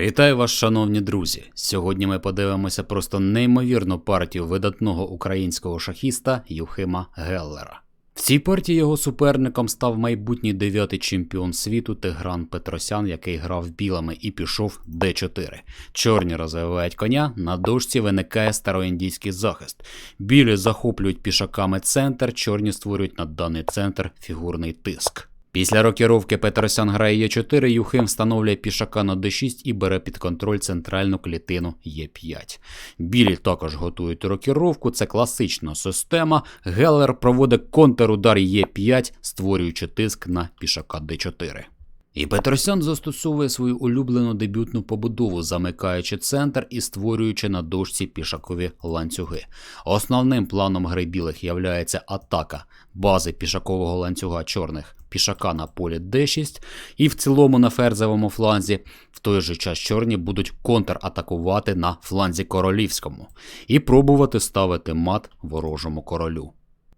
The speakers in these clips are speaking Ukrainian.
Вітаю вас, шановні друзі! Сьогодні ми подивимося просто неймовірну партію видатного українського шахіста Юхима Геллера. В цій партії його суперником став майбутній дев'ятий чемпіон світу Тигран Петросян, який грав білими і пішов Д4. Чорні розвивають коня, на дошці виникає староіндійський захист. Білі захоплюють пішаками центр, чорні створюють на даний центр фігурний тиск. Після рокіровки Петерсян грає Е4, Юхим встановлює пішака на d6 і бере під контроль центральну клітину Е5. Білі також готують рокіровку, це класична система. Геллер проводить контрудар Е5, створюючи тиск на пішака d4. І Петросян застосовує свою улюблену дебютну побудову, замикаючи центр і створюючи на дошці пішакові ланцюги. Основним планом гри білих являється атака бази пішакового ланцюга чорних пішака на полі d6, і в цілому на ферзевому фланзі. В той же час чорні будуть контратакувати на фланзі королівському і пробувати ставити мат ворожому королю.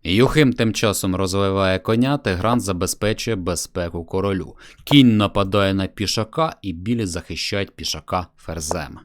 Юхим тим часом розвиває коня, Тигран забезпечує безпеку королю. Кінь нападає на пішака, і білі захищають пішака ферзем.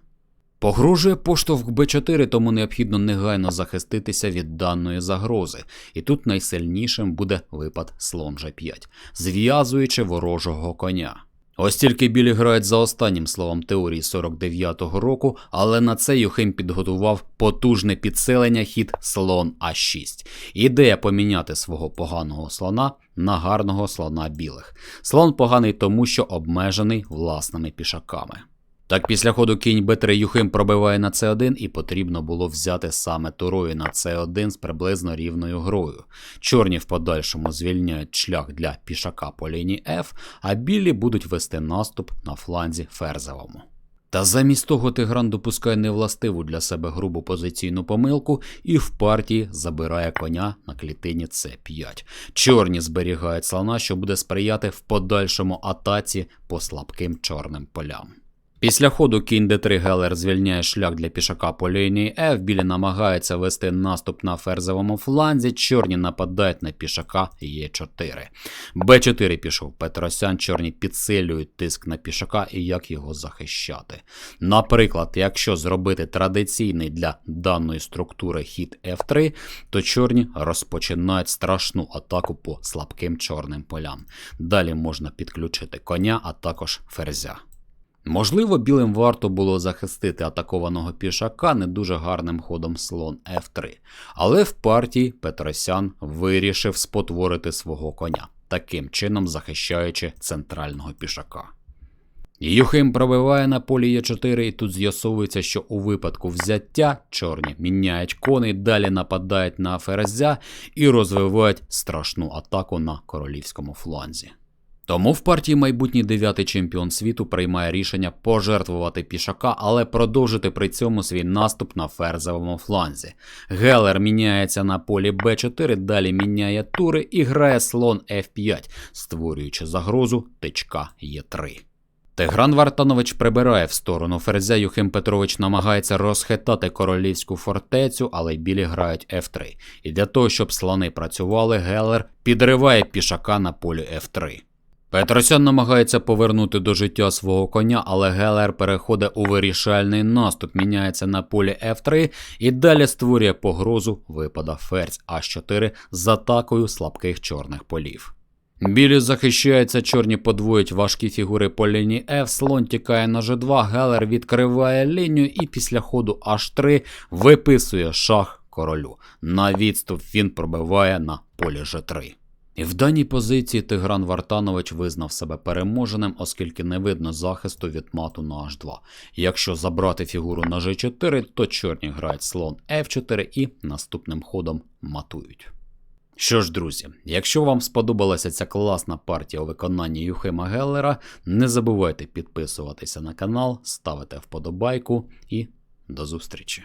Погрожує поштовх Б4, тому необхідно негайно захиститися від даної загрози. І тут найсильнішим буде випад слон G5, зв'язуючи ворожого коня. Ось тільки білі грають за останнім словом теорії 49-го року, але на це Юхим підготував потужне підсилення хід слон А6. Ідея поміняти свого поганого слона на гарного слона білих. Слон поганий тому, що обмежений власними пішаками. Так, після ходу кінь Б3 Юхим пробиває на С1 і потрібно було взяти саме турою на С1 з приблизно рівною грою. Чорні в подальшому звільняють шлях для пішака по лінії F, а білі будуть вести наступ на фланзі ферзевому. Та замість того Тигран допускає невластиву для себе грубу позиційну помилку і в партії забирає коня на клітині С5. Чорні зберігають слона, що буде сприяти в подальшому атаці по слабким чорним полям. Після ходу кінь d3 Гелер звільняє шлях для пішака по лінії F, білі намагаються вести наступ на ферзовому фланзі, чорні нападають на пішака Е4. Б4 пішов Петросян, чорні підсилюють тиск на пішака і як його захищати. Наприклад, якщо зробити традиційний для даної структури хід F3, то чорні розпочинають страшну атаку по слабким чорним полям. Далі можна підключити коня, а також ферзя. Можливо, білим варто було захистити атакованого пішака не дуже гарним ходом слон F3, але в партії Петросян вирішив спотворити свого коня, таким чином захищаючи центрального пішака. Юхим пробиває на полі Е4, і тут з'ясовується, що у випадку взяття чорні міняють коней, далі нападають на ферзя і розвивають страшну атаку на королівському фланзі. Тому в партії майбутній дев'ятий чемпіон світу приймає рішення пожертвувати пішака, але продовжити при цьому свій наступ на ферзовому фланзі. Гелер міняється на полі Б4, далі міняє тури і грає слон F5, створюючи загрозу тичка Е3. Тигран Вартанович прибирає в сторону ферзя. Юхим Петрович намагається розхитати королівську фортецю, але білі грають F3. І для того, щоб слони працювали, Гелер підриває пішака на полі F3. Петросян намагається повернути до життя свого коня, але Гелер переходить у вирішальний наступ, міняється на полі F3 і далі створює погрозу випада ферзь А4 з атакою слабких чорних полів. Білі захищаються, чорні подвоюють важкі фігури по лінії F, слон тікає на G2, Гелер відкриває лінію і після ходу H3 виписує шах королю. На відступ він пробиває на полі G3. І в даній позиції Тигран Вартанович визнав себе переможеним, оскільки не видно захисту від мату на H2. Якщо забрати фігуру на G4, то чорні грають слон F4 і наступним ходом матують. Що ж, друзі, якщо вам сподобалася ця класна партія у виконанні Юхима Геллера, не забувайте підписуватися на канал, ставити вподобайку і до зустрічі!